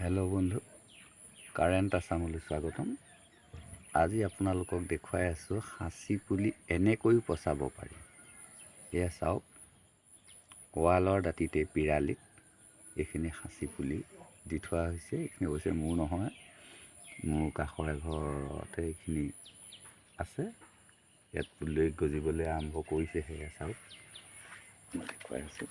Hello' বন্ধু। Current আছামলৈ স্বাগতম। আজি আপোনালোকক দেখুৱাই আছোঁ, সাঁচি পুলি এনেকৈও পচাব পাৰি। এয়া চাওক, ৱালৰ দাঁতিতে পিৰালিত এইখিনি সাঁচি পুলি দি থোৱা হৈছে। এইখিনি অৱশ্যে মোৰ নহয়, মোৰ কাষৰ এঘৰতে এইখিনি আছে। ইয়াত পুলি গজিবলৈ আৰম্ভ কৰিছে, সেয়া চাওক। মই দেখুৱাই আছোঁ।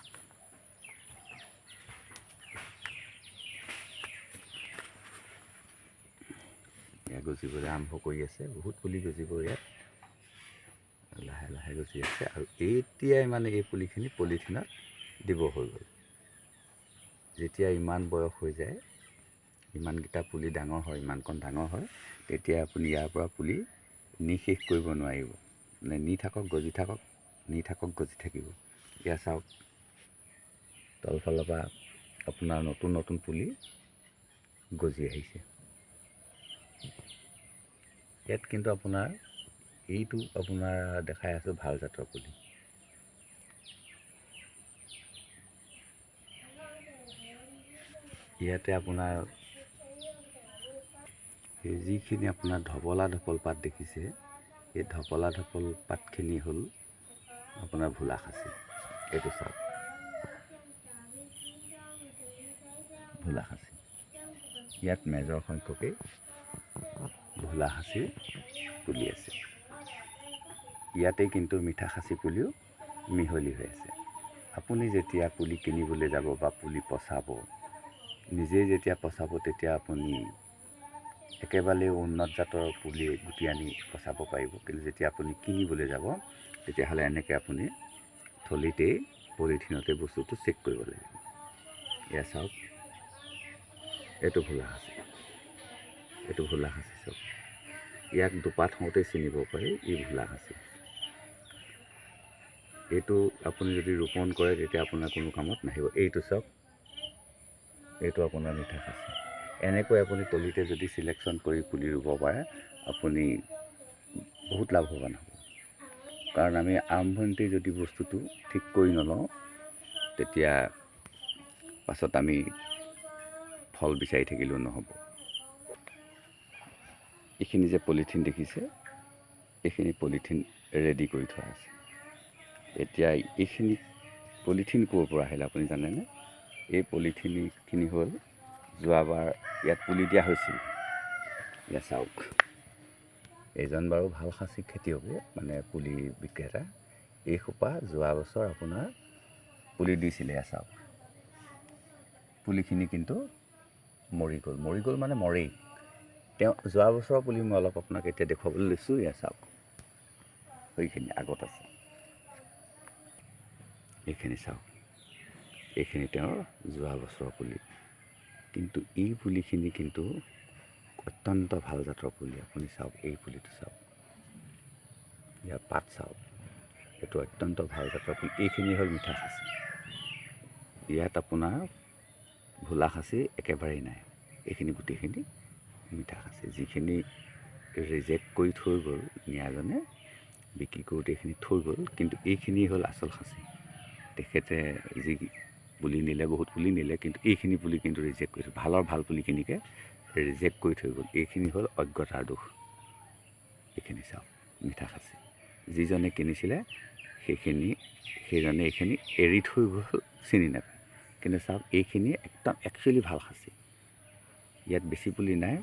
এয়া গজিবলৈ আৰম্ভ কৰি আছে বহুত পুলি গজিব ইয়াত। লাহে লাহে গজি আছে আৰু এতিয়াই মানে এই পুলিখিনি পলিথিনত দিব হৈ গ'ল। যেতিয়া ইমান বয়স হৈ যায় ইমানকেইটা পুলি ডাঙৰ হয় ইমানকণ ডাঙৰ হয় তেতিয়া আপুনি ইয়াৰ পৰা পুলি নি শেষ কৰিব নোৱাৰিব। মানে নি থাকক গজি থাকক নি থাকক গজি থাকিব। এয়া চাওক তলফালৰ পৰা আপোনাৰ নতুন নতুন পুলি গজি আহিছে। ইয়াত কিন্তু আপোনাৰ, এইটো আপোনাৰ দেখাই আছোঁ ভালো জাতৰ পুলি। ইয়াতে আপোনাৰ, এই যিখিনি আপোনাৰ ধপলা ধপল পাত দেখিছে, এই ধপলা ধপল পাতখিনি হ'ল আপোনাৰ ভোলা খাচী। এইটো চাওক। ভোলা খাচী। ইয়াত মেজৰ সংখ্যকেই ভোলা সাঁচি পুলি আছে। ইয়াতে কিন্তু মিঠা সাঁচি পুলিও মিহলি হৈ আছে। আপুনি যেতিয়া পুলি কিনিবলৈ যাব বা পুলি পচাব, নিজেই যেতিয়া পচাব তেতিয়া আপুনি একেবাৰে উন্নত জাতৰ পুলি গুটি আনি পচাব পাৰিব। কিন্তু যেতিয়া আপুনি কিনিবলৈ যাব, তেতিয়াহ'লে এনেকৈ আপুনি থলিতেই পলিথিনতে বস্তুটো চেক কৰিব লাগিব। এয়া চাওক, এইটো ভোলা সাঁচি। এইটো ভোলা সাঁচি চাওক ইয়াক দুপাত হওঁতে চিনিব পাৰি, ই ভোলা সাঁচি এইটো আপুনি যদি ৰোপণ কৰে, তেতিয়া আপোনাৰ কোনো কামত নাহিব। এইটো চাওক। এইটো আপোনাৰ মিঠা সাঁচি এনেকৈ আপুনি তলিতে যদি চিলেকশ্যন কৰি পুলি ৰুব পাৰে, আপুনি বহুত লাভৱান হ'ব। কাৰণ আমি আৰম্ভণিতে যদি বস্তুটো ঠিক কৰি নলওঁ, তেতিয়া পাছত আমি ফল বিচাৰি থাকিলেও নহ'ব। এইখিনি যে পলিথিন দেখিছে এইখিনি পলিথিন ৰেডি কৰি থোৱা আছে। এতিয়া এইখিনি পলিথিন ক'ৰ পৰা আহিলে আপুনি জানেনে? এই পলিথিনখিনি হ'ল যোৱাবাৰ ইয়াত পুলি দিয়া হৈছিল। ইয়াত চাওক এইজন বাৰু ভালো সাঁচি খেতিয়ক মানে পুলি বিক্ৰেতা। এই সোপা যোৱা বছৰ আপোনাৰ পুলি দিছিলে চাওক। পুলিখিনি কিন্তু মৰি গ'ল। মৰি গ'ল মানে মৰেই। তেওঁ যোৱা বছৰৰ পুলি মই অলপ আপোনাক এতিয়া দেখুৱাবলৈ লৈছোঁ এয়া চাওক। সেইখিনি আগত আছে। এইখিনি চাওক। এইখিনি তেওঁৰ যোৱা বছৰৰ পুলি। কিন্তু এই পুলিখিনি কিন্তু অত্যন্ত ভাল জাতৰ পুলি। আপুনি চাওক এই পুলিটো চাওক। ইয়াৰ পাত চাওক। এইটো অত্যন্ত ভাল জাতৰ পুলি। এইখিনি হ'ল মিঠা সাঁচি ইয়াত আপোনাৰ ভোলা সাঁচি একেবাৰেই নাই। এইখিনি গোটেইখিনি মিঠা সাঁচি যিখিনি ৰিজেক্ট কৰি থৈ গ'ল নিয়াজনে, বিক্ৰী কৰোঁতে এইখিনি থৈ গ'ল, কিন্তু এইখিনি হ'ল আচল সাঁচি। তেখেতে যি পুলি নিলে, বহুত পুলি নিলে, কিন্তু এইখিনি পুলি কিন্তু ৰিজেক্ট কৰি থৈ, ভালৰ ভালো পুলিখিনিকে ৰিজেক্ট কৰি থৈ গ'ল। এইখিনি হ'ল অজ্ঞতাৰ দোষ। এইখিনি চাওক মিঠা সাঁচি যিজনে কিনিছিলে, সেইখিনি, সেইজনে এইখিনি এৰি থৈ গ'ল, চিনি নাপায়। কিন্তু চাওক, এইখিনি একদম একচুৱেলি ভালো সাঁচি। ইয়াত বেছি পুলি নাই।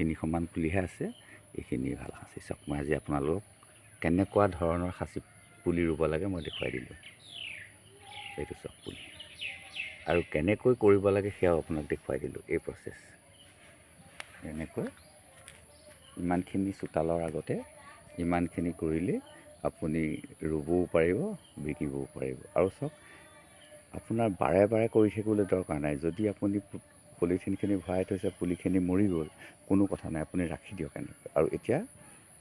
তিনিশমান পুলিহে আছে এইখিনি ভাল সাঁচি চাওক মই আজি আপোনালোকক কেনেকুৱা ধৰণৰ সাঁচি পুলি ৰুব লাগে মই দেখুৱাই দিলোঁ। এইটো চাওক পুলি। আৰু কেনেকৈ কৰিব লাগে সেয়াও আপোনাক দেখুৱাই দিলোঁ এই প্ৰচেছ। এনেকৈ ইমানখিনি চোতালৰ আগতে ইমানখিনি কৰিলে আপুনি ৰুবও পাৰিব বিকিবও পাৰিব। আৰু চাওক আপোনাৰ বাৰে বাৰে কৰি থাকিবলৈ দৰকাৰ নাই। যদি আপুনি পলিথিনখিনি ভৰাই থৈছে, পুলিখিনি মৰি গ'ল, কোনো কথা নাই, আপুনি ৰাখি দিয়ক এনেকৈ। আৰু এতিয়া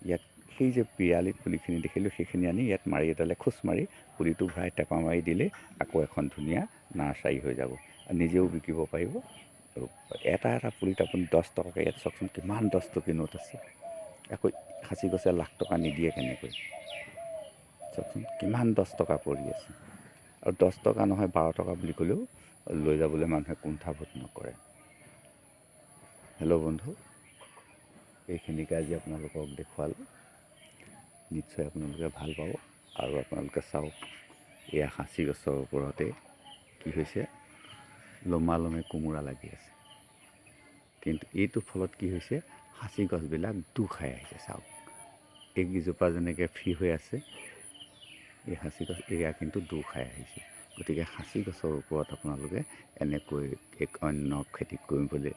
ইয়াত সেই যে পিৰালিত পুলিখিনি দেখিলোঁ, সেইখিনি আনি ইয়াত মাৰি এডালে খোচ মাৰি পুলিটো ভৰাই টেপা মাৰি দিলে আকৌ এখন ধুনীয়া নাৰ্চাৰী হৈ যাব। নিজেও বিকিব পাৰিব। আৰু এটা এটা পুলিত আপুনি দহ টকাকৈ ইয়াত চাওকচোন, কিমান দহ টকীয়া নোট আছে। আকৌ সাঁচি গছে লাখ টকা নিদিয়ে কেনেকৈ। চাওকচোন, কিমান দহ টকা পৰি আছে। আৰু দহ টকা নহয়, বাৰ টকা বুলি ক'লেও লৈ যাবলৈ মানুহে কুণ্ঠাবোধ নকৰে। বন্ধু এইখিনিকে আজি আপোনালোকক দেখুৱালোঁ নিশ্চয় আপোনালোকে ভালো পাব আৰু আপোনালোকে চাওক এয়া সাঁচি গছৰ ওপৰতে কি হৈছে লমা লমে কোমোৰা লাগি আছে। কিন্তু এইটো ফলত কি হৈছে সাঁচি গছবিলাক দু খাই আহিছে, চাওক। এইকেইজোপা যেনেকৈ ফ্ৰী হৈ আছে, এই সাঁচি গছ এয়া কিন্তু দু খাই আহিছে। গতিকে সাঁচি গছৰ ওপৰত আপোনালোকে এনেকৈ এক অন্য খেতি কৰিবলৈ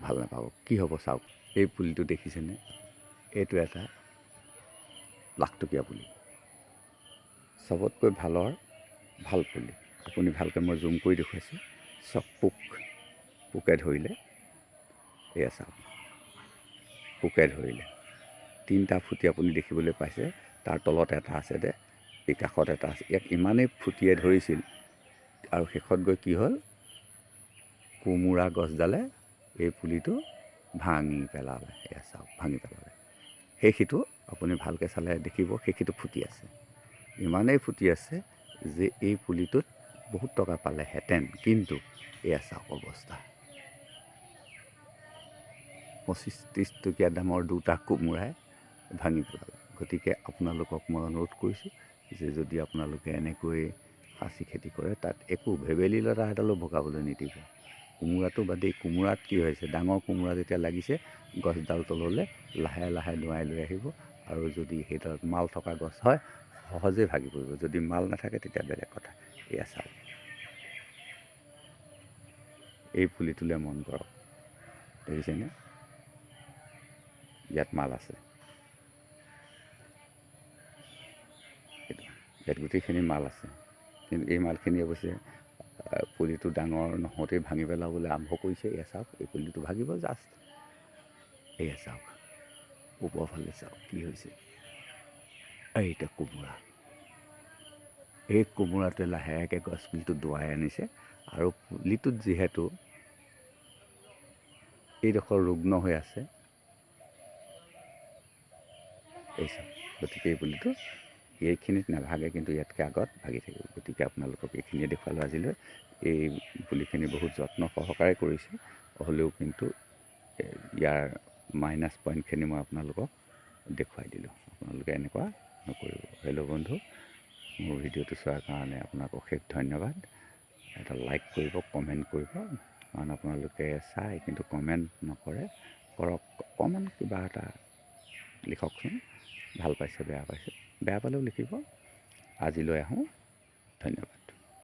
ভাল নাপাব। কি হ'ব চাওক? এই পুলিটো দেখিছেনে? এইটো এটা লাখটকীয়া পুলি। চবতকৈ ভালৰ ভাল পুলি। আপুনি ভালকৈ মই জুম কৰি দেখুৱাইছোঁ। চব পোক পোকে ধৰিলে। এয়া চাওক। পোকে ধৰিলে। তিনিটা ফুটি আপুনি দেখিবলৈ পাইছে। তাৰ তলত এটা আছে দে। এই কাষত এটা আছে। ইয়াক ইমানেই ফুটিয়ে ধৰিছিল। আৰু শেষত গৈ কি হ'ল? কোমোৰা গছডালে এই পুলিটো ভাঙি পেলালে, এয়া চাওক, ভাঙি পেলালে। সেইখিটো আপুনি ভালকৈ চালে দেখিব সেইখিটো ফুটি আছে। ইমানেই ফুটি আছে যে এই পুলিটোত বহুত টকা পালেহেঁতেন, কিন্তু এয়া চাওক অৱস্থা। পঁচিছ ত্ৰিছ টকীয়া দামৰ দুটা কোমোৰাই ভাঙি পেলালে। গতিকে আপোনালোকক মই অনুৰোধ কৰিছোঁ যে যদি আপোনালোকে এনেকৈ সাঁচি খেতি কৰে, তাত একো ভেবেলী লতা এডালো ভগাবলৈ নিদিব। কোমোৰাটো বাদেই, কোমোৰাত কি হৈছে? ডাঙৰ কোমোৰা যেতিয়া লাগিছে, গছডাল তললৈ লাহে লাহে নোৱাই লৈ আহিব আৰু যদি সেইডালত মাল থকা গছ হয় সহজেই ভাগি পৰিব। যদি মাল নাথাকে, তেতিয়া বেলেগ কথা। এয়া চাওক। এই পুলিটোলৈ মন কৰক। দেখিছেনে? ইয়াত মাল আছে। ইয়াত গোটেইখিনি মাল আছে। কিন্তু এই মালখিনি অৱশ্যে পুলিটো ডাঙৰ নহওঁতেই ভাঙি পেলাবলৈ আৰম্ভ কৰিছে। এয়া চাওক, এই পুলিটো ভাগিব জাষ্ট এয়া চাওক ওপৰৰ ফালে চাওক, কি হৈছে। এইটা কোমোৰা। এই কোমোৰাটোৱে লাহেকৈ গছ পুলিটো দোৱাই আনিছে আৰু পুলিটোত যিহেতু এইডোখৰ ৰুগ্ন হৈ আছে, এই চাওক, গতিকে এই পুলিটো এইখিনিত নাভাগে কিন্তু ইয়াতকৈ আগত ভাগি থাকিব গতিকে আপোনালোকক এইখিনিয়ে দেখুৱালোঁ আজিলৈ। এই পুলিখিনি বহুত যত্ন সহকাৰে কৰিছোঁ। হ'লেও কিন্তু ইয়াৰ মাইনাছ পইণ্টখিনি মই আপোনালোকক দেখুৱাই দিলোঁ। আপোনালোকে এনেকুৱা নকৰিব। হেল্ল' বন্ধু, মোৰ ভিডিঅ'টো চোৱাৰ কাৰণে আপোনাক অশেষ ধন্যবাদ। এটা লাইক কৰিব কমেণ্ট কৰিব। কাৰণ আপোনালোকে চাই কিন্তু কমেণ্ট নকৰে। কৰক অকণমান কিবা এটা লিখকচোন। ভালো পাইছে, বেয়া পাইছে। বেয়া পালেও লিখিব। আজিলৈ আহোঁ। ধন্যবাদ।